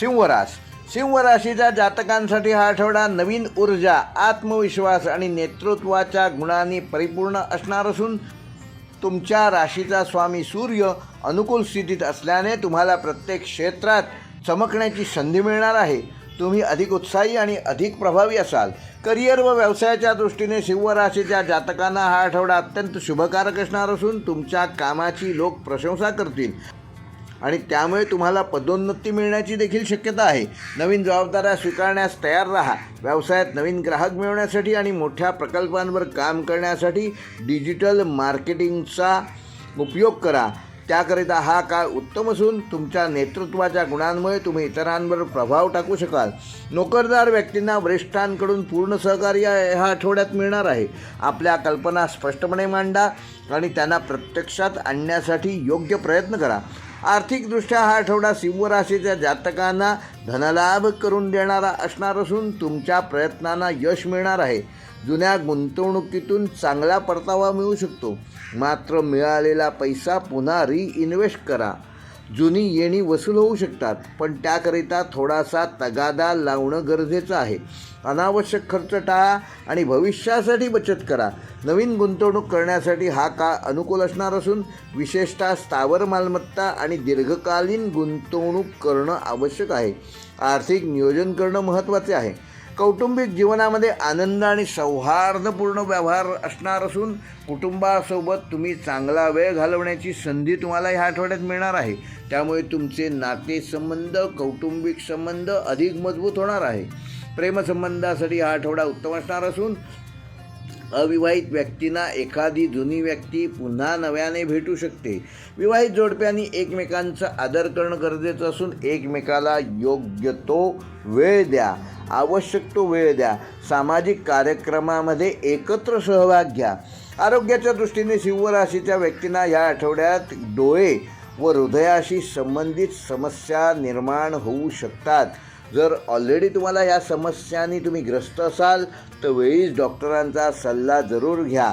सिंहरास सिंहराशीच्या जातकांसाठी हा आठवडा नवीन ऊर्जा आत्मविश्वास आणि नेतृत्वाच्या गुणांनी परिपूर्ण असणार असून तुमच्या राशीचा स्वामी सूर्य अनुकूल स्थितीत असल्याने तुम्हाला प्रत्येक क्षेत्रात चमकण्याची संधी मिळणार आहे. तुम्ही अधिक उत्साही आणि अधिक प्रभावी असाल. करिअर व व्यवसायाच्या दृष्टीने सिंहराशीच्या जातकांना हा आठवडा अत्यंत शुभकारक असणार असून तुमच्या कामाची लोक प्रशंसा करतील. आणि त्यामुळे तुम्हाला पदोन्नती मिळण्याची देखील शक्यता आहे. नवीन जबाबदाऱ्या स्वीकारण्यास तयार राहा. व्यवसायात नवीन ग्राहक मिळवण्यासाठी आणि मोठ्या प्रकल्पांवर काम करण्यासाठी डिजिटल मार्केटिंगचा उपयोग करा. त्याकरिता हा काळ उत्तम असून तुमच्या नेतृत्वाच्या गुणांमुळे तुम्ही इतरांवर प्रभाव टाकू शकाल. नोकरदार व्यक्तींना वरिष्ठांकडून पूर्ण सहकार्य ह्या आठवड्यात मिळणार आहे. आपल्या कल्पना स्पष्टपणे मांडा आणि त्यांना प्रत्यक्षात आणण्यासाठी योग्य प्रयत्न करा. आर्थिकदृष्ट्या हा आठवडा सिंहराशीच्या जातकांना धनलाभ करून देणारा असणार असून तुमच्या प्रयत्नांना यश मिळणार आहे. जुन्या गुंतवणुकीतून चांगला परतावा मिळू शकतो. मात्र मिळालेला पैसा पुन्हा रिइन्व्हेस्ट करा. जुनी येणी वसूल होऊ शकतात पण त्याकरिता थोडासा तगादा लावणं गरजेचं आहे. अनावश्यक खर्च टाळा आणि भविष्यासाठी बचत करा. नवीन गुंतवणूक करण्यासाठी हा काळ अनुकूल असणार असून विशेषतः स्थावर मालमत्ता आणि दीर्घकालीन गुंतवणूक करणं आवश्यक आहे. आर्थिक नियोजन करणं महत्त्वाचे आहे. कौटुंबिक जीवनामध्ये आनंद आणि सौहार्दपूर्ण व्यवहार असणार असून कुटुंबासोबत तुम्ही चांगला वेळ घालवण्याची संधी तुम्हाला ह्या आठवड्यात मिळणार आहे. त्यामुळे तुमचे नातेसंबंध कौटुंबिक संबंध अधिक मजबूत होणार आहे. प्रेमसंबंधासाठी हा आठवडा उत्तम असणार असून अविवाहित व्यक्तींना एखादी जुनी व्यक्ती पुन्हा नव्याने भेटू शकते. विवाहित जोडप्यांनी एकमेकांचा आदर करणं गरजेचं असून एकमेकाला योग्य तो वेळ द्या. आवश्यक तो वेळ द्या. सामाजिक कार्यक्रमामध्ये एकत्र सहभाग घ्या. आरोग्याच्या दृष्टीने शिवराशीच्या व्यक्तींना या आठवड्यात डोळे व हृदयाशी संबंधित समस्या निर्माण होऊ शकतात. जर ऑलरेडी तुम्हाला या समस्यांनी तुम्ही ग्रस्त असाल तर वेळीच डॉक्टरांचा सल्ला जरूर घ्या.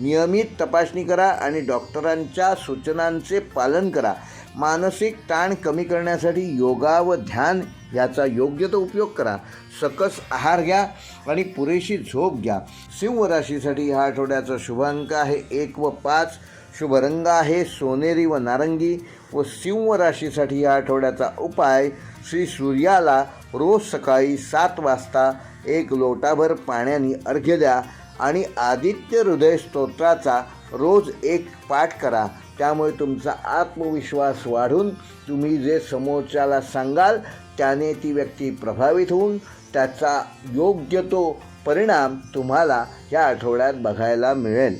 नियमित तपासणी करा आणि डॉक्टरांच्या सूचनांचे पालन करा. मानसिक ताण कमी करण्यासाठी योगा व ध्यान याचा योग्य तो उपयोग करा. सकस आहार घ्या आणि पुरेशी झोप घ्या. सिंह राशीसाठी ह्या आठवड्याचा शुभ अंक आहे एक व पाच. शुभ रंग आहे सोनेरी व नारंगी व सिंह राशीसाठी या आठवड्याचा उपाय श्री सूर्याला रोज सकाळी सात वाजता एक लोटाभर पाण्याने अर्घ्य द्या आणि आदित्य हृदय स्तोत्राचा रोज एक पाठ करा. त्यामुळे तुमचा आत्मविश्वास वाढून तुम्ही जे समोरच्याला सांगाल त्याने ती व्यक्ती प्रभावित होऊन त्याचा योग्य तो परिणाम तुम्हाला या आठवड्यात बघायला मिळेल.